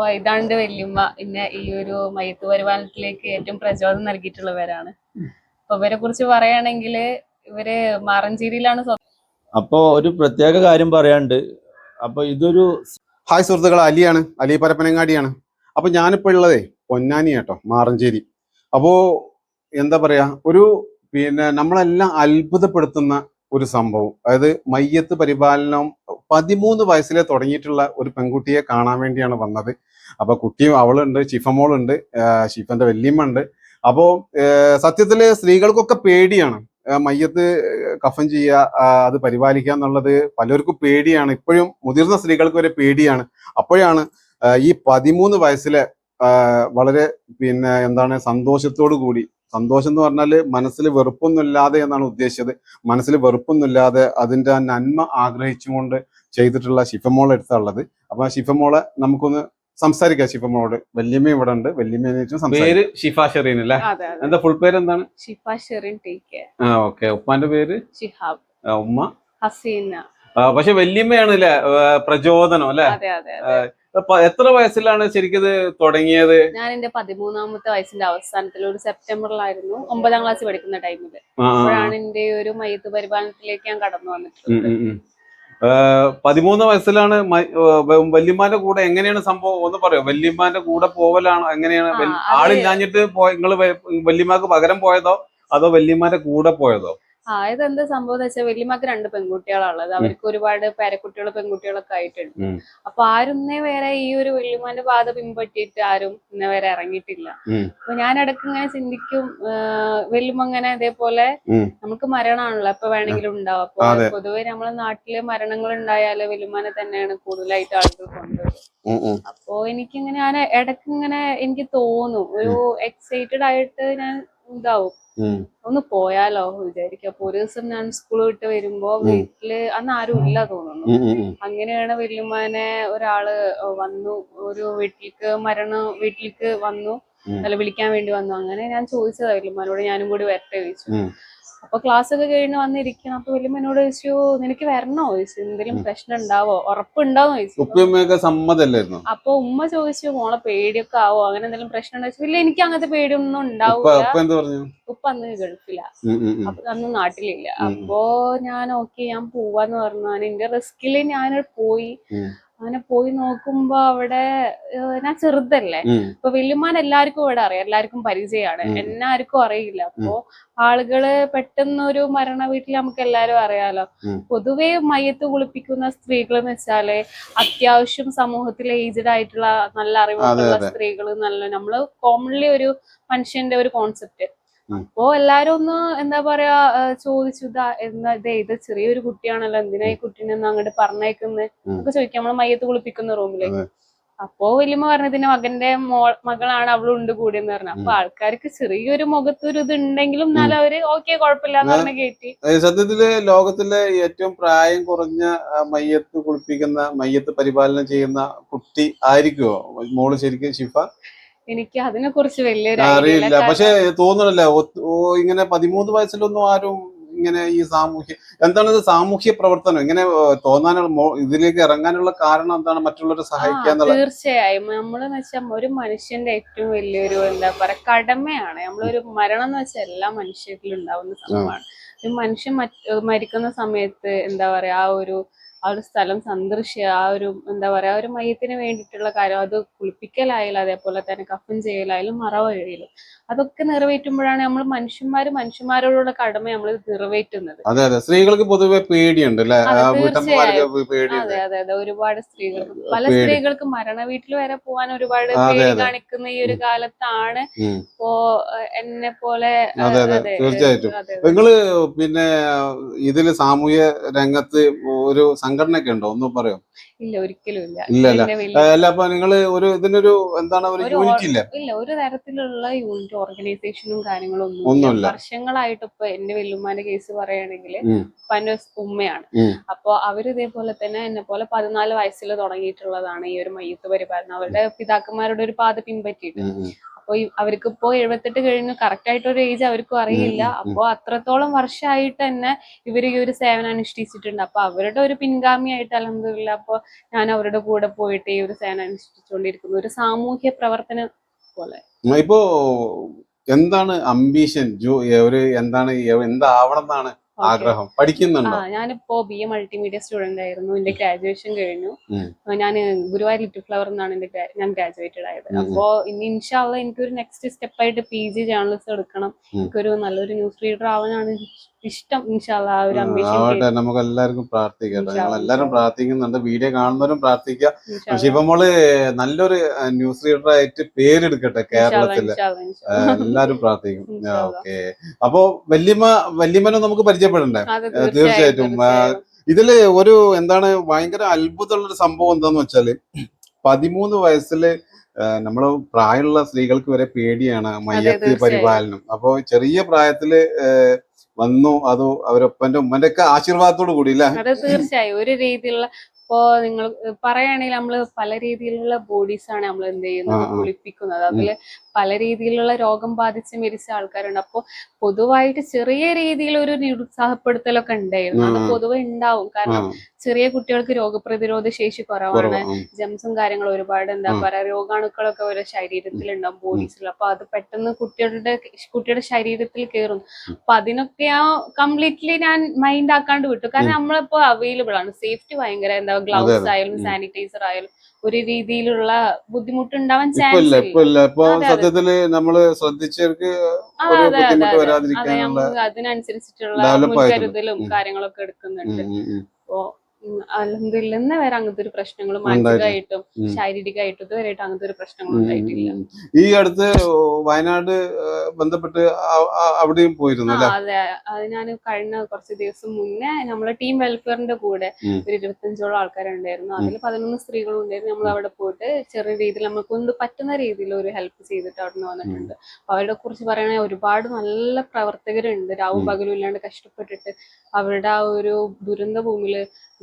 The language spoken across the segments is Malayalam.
അപ്പൊ ഇതാണ്ട് വല്യമ്മ പിന്നെ ഈ ഒരു മയത്ത് പരിപാലനത്തിലേക്ക് ഏറ്റവും പ്രചോദനം നൽകിയിട്ടുള്ളവരാണ്. അപ്പൊ ഇവരെ കുറിച്ച് പറയുകയാണെങ്കിൽ ഇവർ മാറഞ്ചേരിയിലാണ് സ്വ- അപ്പോ ഒരു പ്രത്യേക കാര്യം പറയാണ്ട് അപ്പൊ ഇതൊരു ഹായ് സുഹൃത്തുക്കൾ അലിയാണ്. അലി പരപ്പനങ്ങാടിയാണ്. അപ്പൊ ഞാനിപ്പോ ഉള്ളതേ പൊന്നാനി കേട്ടോ മാറഞ്ചേരി. അപ്പോ എന്താ പറയാ ഒരു പിന്നെ നമ്മളെല്ലാം അത്ഭുതപ്പെടുത്തുന്ന ഒരു സംഭവം. അതായത് മയ്യത്ത് പരിപാലനം പതിമൂന്ന് വയസ്സിലെ തുടങ്ങിയിട്ടുള്ള ഒരു പെൺകുട്ടിയെ കാണാൻ വേണ്ടിയാണ് വന്നത്. അപ്പൊ കുട്ടിയും അവളുണ്ട് ഷിഫമോളുണ്ട് ആഹ് ഷിഫന്റെ വല്യമ്മ ഉണ്ട് അപ്പോ സത്യത്തിൽ സ്ത്രീകൾക്കൊക്കെ പേടിയാണ്. മയ്യത്ത് കഫൻ ചെയ്യുക അത് പരിപാലിക്കുക എന്നുള്ളത് പലർക്കും പേടിയാണ്. ഇപ്പോഴും മുതിർന്ന സ്ത്രീകൾക്ക് വരെ പേടിയാണ്. അപ്പോഴാണ് ഈ പതിമൂന്ന് വയസ്സിലെ വളരെ പിന്നെ എന്താണ് സന്തോഷത്തോടു കൂടി സന്തോഷം എന്ന് പറഞ്ഞാൽ മനസ്സിൽ വെറുപ്പൊന്നുമില്ലാതെ എന്നാണ് ഉദ്ദേശിച്ചത്. മനസ്സിൽ വെറുപ്പൊന്നുമില്ലാതെ അതിന്റെ ആ നന്മ ആഗ്രഹിച്ചുകൊണ്ട് ചെയ്തിട്ടുള്ള ശിഫമോളെ എടുത്തുള്ളത് അപ്പൊ ആ ശിഫമോളെ നമുക്കൊന്ന് സംസാരിക്കാം ഷിഫമോളോട് വല്യമ്മ ഇവിടെ ഉണ്ട്. വല്യമ്മ പേര് ഷിഫ ഷെറീൻ അല്ലേ? എന്താ ഫുൾ പേര് എന്താണ് ഷിഫ ഷെറീൻ ടേക്ക് ആ ഓക്കെ ഉപ്പാന്റെ പേര്? ഷിഹാബ്. ഉമ്മ? ഹസീന. പക്ഷെ വല്യമ്മയാണ് അല്ലേ? പ്രചോദനം അല്ലെ? അതെ അതെ അതെ എത്ര വയസ്സിലാണ് ശരിക്കും ഇത് തുടങ്ങിയത്? ഞാൻ എന്റെ പതിമൂന്നാമത്തെ വയസ്സിന്റെ അവസാനത്തിൽ ഒരു സെപ്റ്റംബറിലായിരുന്നു ഒമ്പതാം ക്ലാസ് പഠിക്കുന്ന ആ. അപ്പോഴാണ് എന്റെ ഒരു മയ്യത്ത് പരിപാലനത്തിലേക്ക് ഞാൻ കടന്നു വന്നിട്ടുള്ളത്. പതിമൂന്ന് വയസ്സിലാണ് വല്യമ്മാന്റെ കൂടെ എങ്ങനെയാണ് സംഭവം? ഒന്ന് പറയോ. വല്യമ്മാന്റെ കൂടെ പോവലാണ് എങ്ങനെയാണ് ആളില്ലാഞ്ഞിട്ട് പോയ നിങ്ങൾ വല്യമ്മാക്ക് പകരം പോയതോ? അതോ വല്യമ്മാന്റെ കൂടെ പോയതോ? ആ ഇതെന്താ സംഭവം എന്ന് വെച്ചാൽ വല്യമ്മക്ക് രണ്ട് പെൺകുട്ടികളാണുള്ളത്. അവർക്ക് ഒരുപാട് പേരക്കുട്ടികളും പെൺകുട്ടികളൊക്കെ ആയിട്ടുണ്ട്. അപ്പൊ ആരും ഇന്നേ വരെ ഈ ഒരു വല്യമ്മാന്റെ പാത പിൻപറ്റിയിട്ട് ആരും ഇന്നേ വരെ ഇറങ്ങിയിട്ടില്ല. അപ്പൊ ഞാൻ ഇടയ്ക്ക് ഇങ്ങനെ ചിന്തിക്കും വല്യമ്മ ഇങ്ങനെ ഇതേപോലെ നമുക്ക് മരണമാണല്ലോ എപ്പൊ വേണമെങ്കിലും ഉണ്ടാവും. അപ്പൊ. പൊതുവെ നമ്മളെ നാട്ടിൽ മരണങ്ങൾ ഉണ്ടായാൽ വല്യമ്മാനെ തന്നെയാണ് കൂടുതലായിട്ട് ആളുകൾ കൊണ്ടുവരുന്നത്. അപ്പോ എനിക്കിങ്ങനെ ഞാൻ ഇടയ്ക്ക് ഇങ്ങനെ എനിക്ക് തോന്നും. ഒരു എക്സൈറ്റഡ് ആയിട്ട് ഞാൻ ഇതാവും ഒന്ന് പോയാലോ വിചാരിക്കും അപ്പൊ ഒരു ദിവസം ഞാൻ സ്കൂൾ വിട്ട് വരുമ്പോ. വീട്ടിൽ അന്ന് ആരും ഇല്ല തോന്നുന്നു. അങ്ങനെയാണ് വല്യമ്മനെ ഒരാൾ വന്നു ഒരു വീട്ടിലേക്ക് മരണം വീട്ടിലേക്ക് വന്നു. അല്ല വിളിക്കാൻ വേണ്ടി വന്നു അങ്ങനെ ഞാൻ ചോദിച്ചതാ വല്യമ്മാനോട് ഞാനും കൂടി വരട്ടെ ചോദിച്ചു. അപ്പൊ ക്ലാസ് ഒക്കെ കഴിഞ്ഞ് വന്നിരിക്കണം അപ്പൊ വലിയമ്മനോട് ചോദിച്ചു നിനക്ക് വരണോ? ചോദിച്ചു. എന്തെങ്കിലും. പ്രശ്നം ഉണ്ടാവോ ഉറപ്പുണ്ടാവോ ചോദിച്ചു. സമ്മതല്ലായിരുന്നു അപ്പൊ ഉമ്മ ചോദിച്ചു മോളെ പേടിയൊക്കെ ആവോ? അങ്ങനെ എന്തെങ്കിലും പ്രശ്നം ഉണ്ടോ ചോദിച്ചു. ഇല്ല എനിക്ക് അങ്ങനത്തെ പേടിയൊന്നും ഉണ്ടാവില്ല ഉപ്പ അന്ന് ഗൾഫിലാ. ഉം, ഉം, ഉം. അപ്പൊ അന്ന് നാട്ടിലില്ല. അപ്പോ ഞാൻ ഓക്കെ ഞാൻ പോവാന്ന് പറഞ്ഞു. എന്റെ റിസ്കിൽ ഞാൻ പോയി. അങ്ങനെ പോയി നോക്കുമ്പോ അവിടെ ഞാൻ ചെറുതല്ലേ അപ്പൊ ഇപ്പൊ എല്ലാവർക്കും ഇവിടെ അറിയാം എല്ലാവർക്കും പരിചയമാണ്. എന്നെ ആർക്കും അറിയില്ല അപ്പോ ആളുകൾ പെട്ടെന്ന് ഒരു മരണ വീട്ടിൽ നമുക്ക് എല്ലാരും അറിയാലോ. പൊതുവെ മയ്യത്ത് കുളിപ്പിക്കുന്ന സ്ത്രീകൾ എന്ന് വെച്ചാൽ അത്യാവശ്യം സമൂഹത്തിൽ ഏജ്ഡ് ആയിട്ടുള്ള നല്ല അറിവുള്ള. സ്ത്രീകൾ നല്ല നമ്മൾ കോമൺലി ഒരു മനുഷ്യന്റെ ഒരു കോൺസെപ്റ്റ്. അപ്പോ എല്ലാരും ഒന്ന് എന്താ പറയാ ചോദിച്ചു ഇതാ എന്താ ഇത് ഇത് ചെറിയൊരു കുട്ടിയാണല്ലോ എന്തിനാ ഈ കുട്ടീനെ ഒന്ന് അങ്ങോട്ട് പറഞ്ഞേക്കുന്നത്. ഒക്കെ ചോദിക്കാം. നമ്മൾ മയ്യത്ത് കുളിപ്പിക്കുന്ന റൂമിലേക്ക്. അപ്പോ വലിയമ്മ പറഞ്ഞതിന്റെ മകന്റെ മോ മകളാണ് അവളുണ്ട് കൂടി എന്ന് പറഞ്ഞു. അപ്പൊ ആൾക്കാർക്ക് ചെറിയൊരു മുഖത്തൊരു ഇത് ഉണ്ടെങ്കിലും എന്നാലും അവർ ഓക്കെ കുഴപ്പമില്ലാന്ന് പറഞ്ഞ് കയറ്റി ഏ, സത്യത്തിൽ ലോകത്തിലെ ഏറ്റവും പ്രായം കുറഞ്ഞ മയ്യത്ത് കുളിപ്പിക്കുന്ന മയ്യത്ത് പരിപാലനം ചെയ്യുന്ന കുട്ടി ആയിരിക്കുമോ മോൾ ശരിക്കും ഷിഫ? എനിക്ക് അതിനെ കുറിച്ച് വലിയൊരു അറിയില്ല. പക്ഷെ തോന്നണല്ലേ ഇങ്ങനെ പതിമൂന്ന് വയസ്സിലൊന്നും ആരും ഇങ്ങനെ ഈ സാമൂഹ്യ എന്താണ് ഇത് സാമൂഹ്യ പ്രവർത്തനം? ഇങ്ങനെ തോന്നാനുള്ള ഇതിലേക്ക് ഇറങ്ങാനുള്ള കാരണം എന്താണ്? മറ്റുള്ളവരെ സഹായിക്കുക തീർച്ചയായും. നമ്മളെന്ന് വെച്ചാൽ ഒരു മനുഷ്യന്റെ ഏറ്റവും വലിയൊരു എന്താ പറയാ കടമയാണ്. നമ്മളൊരു മരണം എന്ന് വെച്ചാൽ എല്ലാ മനുഷ്യരിലും ഉണ്ടാവുന്ന സംഭവമാണ്. ഒരു മനുഷ്യൻ മരിക്കുന്ന സമയത്ത് എന്താ പറയാ ആ ഒരു ആ ഒരു സ്ഥലം സന്ദർശിക്കുക ആ ഒരു എന്താ പറയാ ഒരു മയത്തിന് വേണ്ടിയിട്ടുള്ള കാര്യം അത് കുളിപ്പിക്കലായാലും അതേപോലെ തന്നെ കഫൻ ചെയ്യലായാലും മറവഴിയിലും അതൊക്കെ നിറവേറ്റുമ്പോഴാണ് നമ്മൾ മനുഷ്യന്മാര് മനുഷ്യന്മാരോടുള്ള കടമ നമ്മൾ നിറവേറ്റുന്നത്. അതെ അതെ. സ്ത്രീകൾക്ക് പൊതുവെ പേടിയുണ്ട് അതെ, അതെ അതെ ഒരുപാട് സ്ത്രീകൾ പല സ്ത്രീകൾക്കും മരണ വീട്ടിൽ വരെ പോവാൻ ഒരുപാട് പേടി കാണിക്കുന്ന ഈ ഒരു കാലത്താണ്. ഇപ്പോ എന്നെ പോലെ അതെ, അതെ, തീർച്ചയായിട്ടും. നിങ്ങൾ പിന്നെ ഇതിൽ സാമൂഹ്യ രംഗത്ത് ഒരു സംഘടനയൊക്കെ ഉണ്ടോ? ഒന്ന് പറയോ? ഇല്ല ഒരിക്കലും ഇല്ല. അല്ല? അപ്പൊ നിങ്ങൾ ഒരു ഇതിനൊരു എന്താണ് ഒരു യൂണിറ്റ് ഇല്ല? ഇല്ല ഒരു തരത്തിലുള്ള യൂണിറ്റ് ഓർഗനൈസേഷനും കാര്യങ്ങളും ഒന്നും ഒന്നുമില്ല. വർഷങ്ങളായിട്ട് ഇപ്പൊ എന്റെ വെല്ലുമാന്റെ കേസ് പറയുകയാണെങ്കിൽ പനസ് ഉമ്മയാണ്. അപ്പോ അപ്പൊ അവർ ഇതേപോലെ തന്നെ എന്നെ പോലെ പതിനാല് വയസ്സിൽ തുടങ്ങിയിട്ടുള്ളതാണ് ഈ ഒരു മയ്യത്ത് പരിപാലനം. അവരുടെ പിതാക്കന്മാരുടെ ഒരു പാത പിൻപറ്റിയിട്ട് അപ്പൊ അവർക്ക് ഇപ്പോ എഴുപത്തെട്ട് കഴിഞ്ഞു. കറക്റ്റ് ആയിട്ട് ഒരു ഏജ് അവർക്കും അറിയില്ല. അപ്പോ അത്രത്തോളം വർഷമായിട്ട് തന്നെ ഇവർ ഈ ഒരു സേവനം അനുഷ്ഠിച്ചിട്ടുണ്ട് അപ്പൊ അവരുടെ ഒരു പിൻഗാമി ആയിട്ട് അലഹമില്ല അപ്പൊ ഞാൻ അവരുടെ കൂടെ പോയിട്ട് ഈ ഒരു സേവനം അനുഷ്ഠിച്ചുകൊണ്ടിരിക്കുന്നു ഒരു സാമൂഹ്യ പ്രവർത്തനം പോലെ. ഇപ്പോ എന്താണ് അംബീഷൻ ഒരു എന്താണ് എന്താവണം എന്നാണ്. ആഗ്രഹം. പഠിക്കുന്നുണ്ടോ? ഞാനിപ്പോ ബി എ മൾട്ടിമീഡിയ സ്റ്റുഡന്റ് ആയിരുന്നു. എന്റെ ഗ്രാജുവേഷൻ കഴിഞ്ഞു. ഞാൻ ഗുരുവായൂർ ലിറ്റിൽ ഫ്ലവർ എന്നാണ് എന്റെ ഞാൻ ഗ്രാജുവേറ്റഡ് ആയത്. അപ്പോ ഇനി ഇൻഷാല്ല എനിക്കൊരു നെക്സ്റ്റ് സ്റ്റെപ്പ് ആയിട്ട് പി ജി ജേർണലിസ്റ്റ് എടുക്കണം. എനിക്കൊരു നല്ലൊരു ന്യൂസ് റീഡർ ആവാനാണ് ഇഷ്ടം ഇൻഷാല്ല ആ ഒരു ആവട്ടെ. നമുക്ക് എല്ലാവർക്കും പ്രാർത്ഥിക്കാം ഞങ്ങൾ എല്ലാവരും പ്രാർത്ഥിക്കുന്നുണ്ട്. വീഡിയോ കാണുന്നവരും പ്രാർത്ഥിക്കുക. നമ്മൾ നല്ലൊരു ന്യൂസ് റീഡർ ആയിട്ട് പേരെടുക്കട്ടെ കേരളത്തിൽ എല്ലാരും പ്രാർത്ഥിക്കും. ഓക്കെ. അപ്പോ വല്യമ്മ വല്യമ്മനെ നമുക്ക് പരിചയപ്പെടണ്ടേ? തീർച്ചയായിട്ടും. ഇതിൽ ഒരു എന്താണ് ഭയങ്കര അത്ഭുതമുള്ള ഒരു സംഭവം എന്താന്ന് വെച്ചാൽ പതിമൂന്ന് വയസ്സിൽ നമ്മൾ നമ്മൾ പ്രായമുള്ള സ്ത്രീകൾക്ക് വരെ പേടിയാണ് മയ്യത്തി പരിപാലനം. അപ്പോ ചെറിയ പ്രായത്തിൽ വന്നു അതോ അവരൊപ്പന്റെ ഉമ്മന്റെ ഒക്കെ ആശീർവാദത്തോട് കൂടി അല്ലേ? തീർച്ചയായും. ഒരു രീതിയിലുള്ള ഇപ്പോ നിങ്ങൾ പറയുകയാണെങ്കിൽ നമ്മൾ പല രീതിയിലുള്ള ബോഡീസ് ആണ് നമ്മൾ എന്ത് ചെയ്യുന്നത്. കുളിപ്പിക്കുന്നത്. അതിൽ പല രീതിയിലുള്ള രോഗം ബാധിച്ച് മരിച്ച ആൾക്കാരുണ്ട്. അപ്പൊ പൊതുവായിട്ട് ചെറിയ രീതിയിൽ ഒരു നിരുത്സാഹപ്പെടുത്തലൊക്കെ ഉണ്ടായിരുന്നു. അത്. പൊതുവെ ഉണ്ടാവും. കാരണം ചെറിയ കുട്ടികൾക്ക് രോഗപ്രതിരോധ ശേഷി കുറവാണ്. കുറവാ. ജംസും കാര്യങ്ങളും ഒരുപാട് എന്താ. പറയാ രോഗാണുക്കളൊക്കെ ഓരോ ശരീരത്തിലുണ്ടാവും ബോഡീസിൽ അപ്പൊ അത് പെട്ടെന്ന് കുട്ടികളുടെ കുട്ടിയുടെ ശരീരത്തിൽ കയറും അപ്പൊ അതിനൊക്കെ ആ കംപ്ലീറ്റ്ലി ഞാൻ മൈൻഡ് ആക്കാണ്ട് വിട്ടു. കാരണം നമ്മളിപ്പോ അവൈലബിൾ ആണ്. സേഫ്റ്റി ഭയങ്കര എന്താ ഗ്ലൗസ്. ആയാലും സാനിറ്റൈസർ ആയാലും ഒരു രീതിയിലുള്ള ബുദ്ധിമുട്ടുണ്ടാവാൻ ചാൻസ്. സത്യത്തിൽ നമ്മൾ ശ്രദ്ധിച്ചവർക്ക് അതിനനുസരിച്ചിട്ടുള്ള മുൻകരുതലും കാര്യങ്ങളൊക്കെ എടുക്കുന്നുണ്ട്. അപ്പോ അലഹദില്ല ഇന്ന് വരെ അങ്ങനത്തെ ഒരു പ്രശ്നങ്ങളും. മാനസികമായിട്ടും. ശാരീരികമായിട്ടും ഇതുവരെയായിട്ട് അങ്ങനത്തെ ഒരു പ്രശ്നങ്ങളും ഉണ്ടായിട്ടില്ല. ഈ അടുത്ത് വയനാട് ബന്ധപ്പെട്ട് അവിടെയും പോയിരുന്നു അതെ അത് ഞാൻ കഴിഞ്ഞ കുറച്ച് ദിവസം മുന്നേ നമ്മളെ ടീം വെൽഫെയറിന്റെ കൂടെ. ഒരു ഇരുപത്തഞ്ചോളം ആൾക്കാരുണ്ടായിരുന്നു അതിൽ പതിനൊന്ന് സ്ത്രീകളും ഉണ്ടായിരുന്നു നമ്മൾ അവിടെ പോയിട്ട് ചെറിയ രീതിയിൽ നമുക്ക് കൊണ്ട് പറ്റുന്ന രീതിയിൽ ഒരു ഹെൽപ്പ് ചെയ്തിട്ട് അവിടെ നിന്ന് വന്നിട്ടുണ്ട് അപ്പൊ അവരെ കുറിച്ച് പറയുകയാണെങ്കിൽ ഒരുപാട് നല്ല പ്രവർത്തകരുണ്ട് രാവും. പകലും ഇല്ലാണ്ട് കഷ്ടപ്പെട്ടിട്ട് അവരുടെ ആ ഒരു ദുരന്ത ഭൂമിയിൽ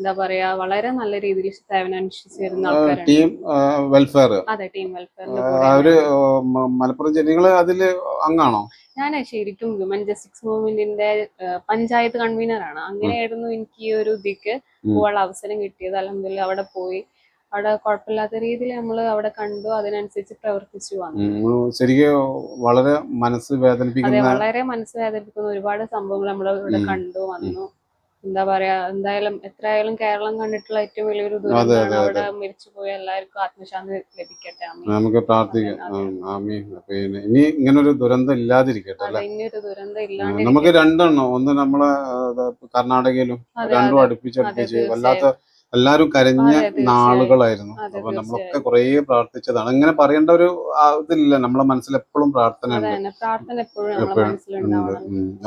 എന്താ പറയാ വളരെ നല്ല രീതിയിൽ സേവനം അനുഷ്ഠിച്ചു വരുന്ന ആൾക്കാരുണ്ട് ടീം വെൽഫെയർ അതെ ടീം വെൽഫെയർ മലപ്പുറം ജനങ്ങൾ നിങ്ങൾ അതിൽ അങ്ങാണോ ഞാൻ ശരിക്കും ഹ്യൂമൻ ജസ്റ്റിസ് മൂവ്മെന്റിന്റെ പഞ്ചായത്ത് കൺവീനർ ആണ്. അങ്ങനെയായിരുന്നു എനിക്ക് ഈ ഒരു ഇതിക്ക്. പോകാനുള്ള അവസരം കിട്ടിയത്. അല്ലെങ്കിൽ അവിടെ പോയി. അവിടെ കുഴപ്പമില്ലാത്ത രീതിയിൽ നമ്മൾ അവിടെ കണ്ടു. അതിനനുസരിച്ച് പ്രവർത്തിച്ചു വന്നു. ശരിക്കും വളരെ മനസ്സ് വേദനിപ്പിക്കുന്ന വളരെ മനസ്സ് വേദനിപ്പിക്കുന്ന ഒരുപാട് സംഭവങ്ങൾ നമ്മൾ ഇവിടെ കണ്ടു വന്നു. എന്താ പറയാ എന്തായാലും എത്രയായാലും കേരളം കണ്ടിട്ടുള്ള ഏറ്റവും വലിയൊരു ഒരു ദുരന്തമാണ് അവിടെ മരിച്ചു പോയ എല്ലാവർക്കും ആത്മശാന്തി ലഭിക്കട്ടെ. നമുക്ക് പ്രാർത്ഥിക്കാം. പിന്നെ ഇനി ഇങ്ങനൊരു ദുരന്തം ഇല്ലാതിരിക്കട്ടെ ഇനിയൊരു ദുരന്തം ഇല്ലാണ്ട് നമുക്ക് രണ്ടെണ്ണം. ഒന്ന് നമ്മളെ കർണാടകയിലും രണ്ടും അതെ. അടുപ്പിച്ച് അടുപ്പിച്ച് വല്ലാത്ത എല്ലാരും കരഞ്ഞ നാളുകളായിരുന്നു. അപ്പൊ നമ്മളൊക്കെ. കുറേ പ്രാർത്ഥിച്ചതാണ്. ഇങ്ങനെ പറയേണ്ട ഒരു ഇതില്ല. നമ്മളെ മനസ്സിൽ എപ്പോഴും പ്രാർത്ഥന ഉണ്ട്.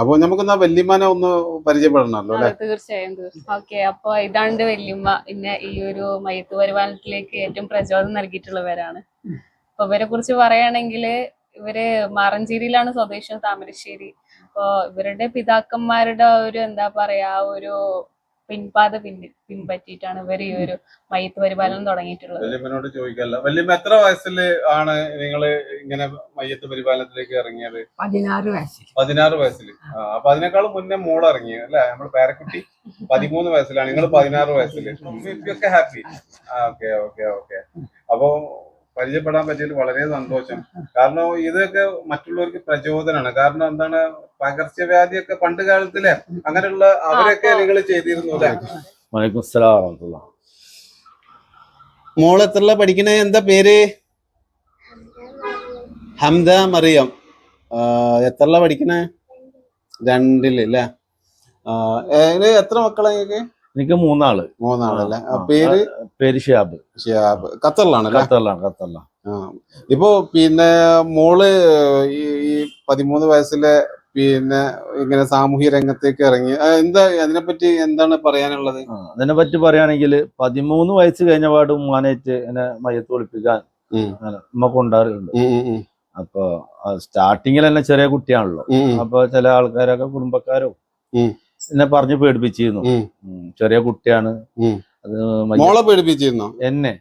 അപ്പൊ നമുക്ക് എന്നാ വല്യമാനെ ഒന്ന് പരിചയപ്പെടണല്ലോ അല്ലെ? തീർച്ചയായും ഓക്കെ. അപ്പൊ ഇതാണ്ട് വല്യമ്മ. പിന്നെ ഈ ഒരു മയത്ത് വരുമാനത്തിലേക്ക് ഏറ്റവും പ്രചോദനം നൽകിയിട്ടുള്ളവരാണ്. അപ്പൊ ഇവരെ കുറിച്ച് പറയുകയാണെങ്കിൽ ഇവർ മാറഞ്ചേരിയിലാണ് സ്വദേശം താമരശ്ശേരി. അപ്പൊ ഇവരുടെ പിതാക്കന്മാരുടെ ഒരു എന്താ പറയാ ഒരു പിൻപാത പിൻ പിൻപറ്റിയിട്ടാണ് ഇവർ ഈ ഒരു മയത്ത് പരിപാലനം തുടങ്ങിയിട്ടുള്ളത്. വല്യമ്മനോട് ചോദിക്കല്ല വല്യമ്മ എത്ര വയസ്സിൽ ആണ് നിങ്ങൾ ഇങ്ങനെ മയ്യത്ത് പരിപാലനത്തിലേക്ക് ഇറങ്ങിയത്? പതിനാറ് വയസ്സിൽ പതിനാറ് വയസ്സിൽ അപ്പൊ അതിനേക്കാൾ മുന്നേ മോൾ ഇറങ്ങി അല്ലെ? നമ്മൾ പേരക്കുട്ടി പതിമൂന്ന് വയസ്സിലാണ്. നിങ്ങൾ പതിനാറ് വയസ്സിൽ ഹാപ്പി ഓക്കെ ഓക്കെ ഓക്കെ അപ്പൊ പരിചയപ്പെടാൻ പറ്റിയതിൽ വളരെ സന്തോഷം. കാരണം ഇതൊക്കെ മറ്റുള്ളവർക്ക് പ്രചോദനമാണ്. കാരണം എന്താണ്? പകർച്ചവ്യാധിയൊക്കെ പണ്ട് കാലത്തിലെ അങ്ങനെയുള്ള അവരൊക്കെ നിങ്ങൾ ചെയ്തിരുന്നു അല്ലേ. മോൾ എത്രല്ല പഠിക്കണേ? എന്താ പേര്? ഹംദ മറിയം. എത്രള്ള പഠിക്കണേ? രണ്ടിൽ അല്ലേ എത്ര മക്കളെ എനിക്ക് മൂന്നാൾ. മൂന്നാളല്ലേ? പേര്? പേര് ഷിയാബ്. ഷിയാബ്. ഖത്തറിലാണ് ഖത്തറിലാണ്. ഖത്തറിലാണ് ഇപ്പോ പിന്നെ മോൾ ഈ പതിമൂന്ന് വയസ്സിലെ പിന്നെ ഇങ്ങനെ സാമൂഹ്യ രംഗത്തേക്ക് ഇറങ്ങി. എന്താ അതിനെ പറ്റി എന്താണ് പറയാനുള്ളത്? അതിനെ പറ്റി പറയുകയാണെങ്കിൽ പതിമൂന്ന് വയസ്സ് കഴിഞ്ഞ പാട് ഉമ്മാനായിട്ട് എന്നെ മയത്ത് ഒളിപ്പിക്കാൻ ഉം. ഉണ്ടാറുണ്ട് അപ്പൊ സ്റ്റാർട്ടിങ്ങിൽ തന്നെ ചെറിയ കുട്ടിയാണല്ലോ. അപ്പൊ ചില ആൾക്കാരൊക്കെ കുടുംബക്കാരും. എന്നെ പറഞ്ഞ് പേടിപ്പിച്ചിരുന്നു. ചെറിയ കുട്ടിയാണ്. അത് മോളെ പേടിപ്പിച്ചിരുന്നോ? എന്നെ.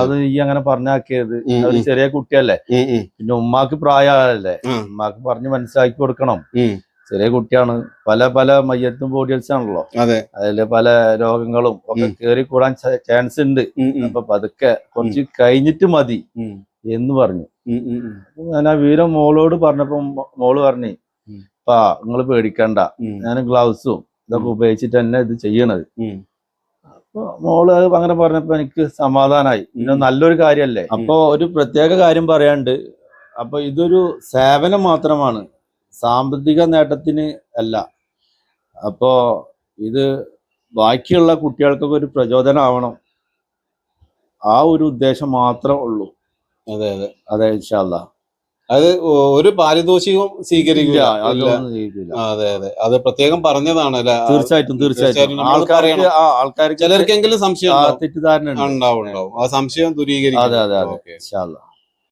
അത് ഈ അങ്ങനെ പറഞ്ഞാക്കിയത്. ഒരു ചെറിയ കുട്ടിയല്ലേ? പിന്നെ ഉമ്മാക്ക് പ്രായമല്ലേ. ഉമ്മാക്ക് പറഞ്ഞ് മനസ്സിലാക്കി കൊടുക്കണം. ചെറിയ കുട്ടിയാണ്. പല പല മയ്യത്തും ബോഡിയൽസ് ആണല്ലോ അതെ. അതിൽ പല രോഗങ്ങളും ഒക്കെ. കേറി കൂടാൻ ചാൻസ് ഉണ്ട് അപ്പൊ പതുക്കെ കുറച്ച് കഴിഞ്ഞിട്ട് മതി എന്ന് പറഞ്ഞു. ഞാൻ ആ വീരം മോളോട് പറഞ്ഞപ്പോ മോൾ പറഞ്ഞു ഉം. പാ നിങ്ങൾ പേടിക്കണ്ട ഞാൻ ഗ്ലൗസും ഇതൊക്കെ ഉപയോഗിച്ചിട്ട് തന്നെ ഇത് ചെയ്യണത്. അപ്പൊ മോൾ അങ്ങനെ പറഞ്ഞപ്പോ എനിക്ക് സമാധാനായി. പിന്നെ നല്ലൊരു കാര്യല്ലേ? അപ്പൊ ഒരു പ്രത്യേക കാര്യം പറയാണ്ട് അപ്പൊ ഇതൊരു സേവനം മാത്രമാണ്. സാമ്പത്തിക നേട്ടത്തിന് അല്ല. അപ്പോ ഇത് ബാക്കിയുള്ള കുട്ടികൾക്കൊക്കെ ഒരു പ്രചോദനമാവണം ആ ഒരു ഉദ്ദേശം മാത്രമേ ഉള്ളൂ. അതെ അതെ. അതെ ഇൻഷാല്ലാ അത് ഒരു പാരിതോഷികവും സ്വീകരിക്കില്ല. അതെ അതെ അത്. പ്രത്യേകം പറഞ്ഞതാണ് അല്ലെ? തീർച്ചയായിട്ടും തീർച്ചയായിട്ടും. ആൾക്കാർക്ക് ചിലർക്കെങ്കിലും സംശയം. തെറ്റിദ്ധാരണ ഉണ്ട് ഉണ്ടാവും ഉണ്ടാവും ആ സംശയം ദൂരീകരിക്കും അതെ, അതെ, അതെ.